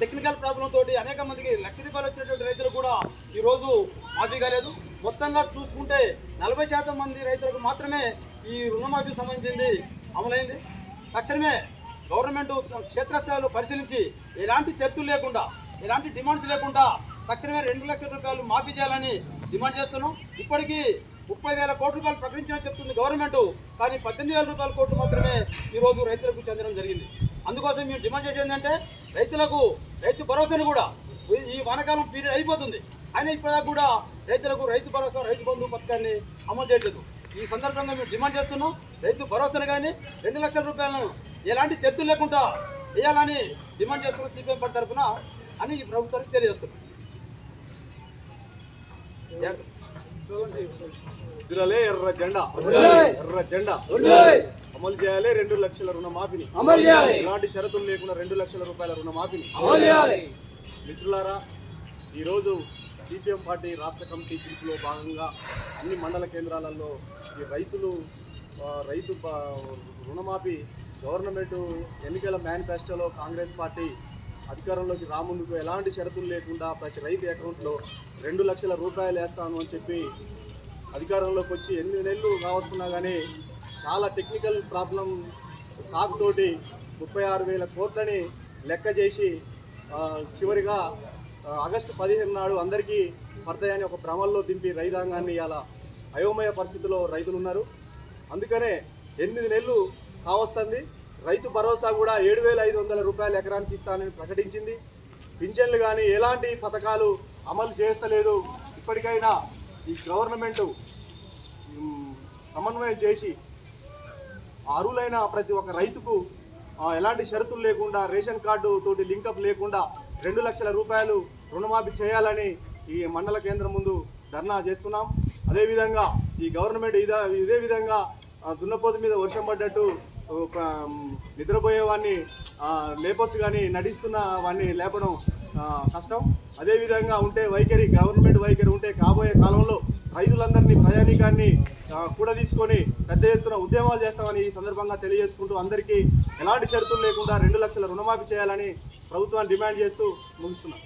Technical problem తోటి అనేక మందికి లక్ష రూపాయలు వచ్చినటువంటి రైతులు కూడా ఈరోజు మాఫీ కాలేదు. మొత్తంగా చూసుకుంటే నలభై శాతం మంది రైతులకు మాత్రమే ఈ రుణమాఫీ సంబంధించింది అమలైంది. తక్షణమే గవర్నమెంట్ క్షేత్రస్థాయిలో పరిశీలించి ఎలాంటి షరతులు లేకుండా ఎలాంటి డిమాండ్స్ లేకుండా తక్షణమే రెండు లక్షల రూపాయలు మాఫీ చేయాలని డిమాండ్ చేస్తున్నాం. ఇప్పటికీ ముప్పై వేల కోట్ల రూపాయలు ప్రకటించని చెప్తుంది గవర్నమెంట్. కానీ పద్దెనిమిది వేల రూపాయల కోట్లు మాత్రమే ఈరోజు రైతులకు చెందడం జరిగింది. అందుకోసం మేము డిమాండ్ చేసేది ఏంటంటే రైతులకు రైతు భరోసాను కూడా ఈ- ఈ వానకాలం పీరియడ్ అయిపోతుంది. అయినా ఇప్పటిదాకా కూడా రైతులకు రైతు భరోసా రైతు బంధు పథకాన్ని అమలు చేయట్లేదు. ఈ సందర్భంగా మేము డిమాండ్ చేస్తున్నాం రైతు భరోసాను కానీ రెండు లక్షల రూపాయలను ఎలాంటి షరతులు లేకుండా వేయాలని డిమాండ్ చేస్తున్న సిపిఎం పార్టీ తరఫున అని ఈ ప్రభుత్వానికి తెలియజేస్తున్నాం. ఎర్ర జెండా ఎర్ర జెండా అమలు చేయాలి రెండు లక్షల రుణమాఫీని. అమలు చేయాలి. ఎలాంటి షరతులు లేకుండా రెండు లక్షల రూపాయల రుణమాఫీని. అమలు చేయాలి. మిత్రులారా ఈరోజు సిపిఎం పార్టీ రాష్ట్ర కమిటీ పిలుపులో భాగంగా అన్ని మండల కేంద్రాలలో ఈ రైతులు రైతు రుణమాఫీ గవర్నమెంట్ ఎన్నికల మేనిఫెస్టోలో కాంగ్రెస్ పార్టీ అధికారంలోకి రాముందుకు ఎలాంటి షరతులు లేకుండా ప్రతి రైతు అకౌంట్లో రెండు లక్షల రూపాయలు వేస్తాను అని చెప్పి అధికారంలోకి వచ్చి ఎనిమిది నెలలు కావస్తున్నా కానీ చాలా టెక్నికల్ ప్రాబ్లం సాగుతోటి ముప్పై ఆరు వేల కోట్లని లెక్క చేసి చివరిగా ఆగస్టు పదిహేను నాడు అందరికీ పడతాయని ఒక భ్రమల్లో దింపి రైతాంగాన్ని ఇలా అయోమయ పరిస్థితిలో రైతులు ఉన్నారు అందుకనే ఎనిమిది నెలలు కావస్తుంది. రైతు భరోసా కూడా ఏడు వేల ఐదు వందల రూపాయలు ఎకరానికి ఇస్తానని ప్రకటించింది. పింఛన్లు కానీ ఎలాంటి పథకాలు అమలు చేస్తలేదు. ఇప్పటికైనా ఈ గవర్నమెంట్ సమన్వయం చేసి అర్హులైన ప్రతి ఒక్క రైతుకు ఎలాంటి షరతులు లేకుండా రేషన్ కార్డు తోటి లింకప్ లేకుండా రెండు లక్షల రూపాయలు రుణమాఫీ చేయాలని ఈ మండల కేంద్రం ముందు ధర్నా చేస్తున్నాం. అదేవిధంగా ఈ గవర్నమెంట్ ఇదే ఇదే విధంగా దున్నపోతు మీద వర్షం పడ్డట్టు ఓ, ప్ర- నిద్రపోయేవాడిని లేపొచ్చు కానీ నటిస్తున్న వాడిని లేపడం కష్టం. అదేవిధంగా ఉంటే వైఖరి గవర్నమెంట్ వైఖరి ఉంటే కాబోయే కాలంలో రైతులందరినీ ప్రయాణికాన్ని కూడా తీసుకొని పెద్ద ఎత్తున ఉద్యమాలు చేస్తామని ఈ సందర్భంగా తెలియజేసుకుంటూ అందరికీ ఎలాంటి షరతులు లేకుండా రెండు లక్షల రుణమాఫీ చేయాలని ప్రభుత్వాన్ని డిమాండ్ చేస్తూ ముగిస్తున్నాను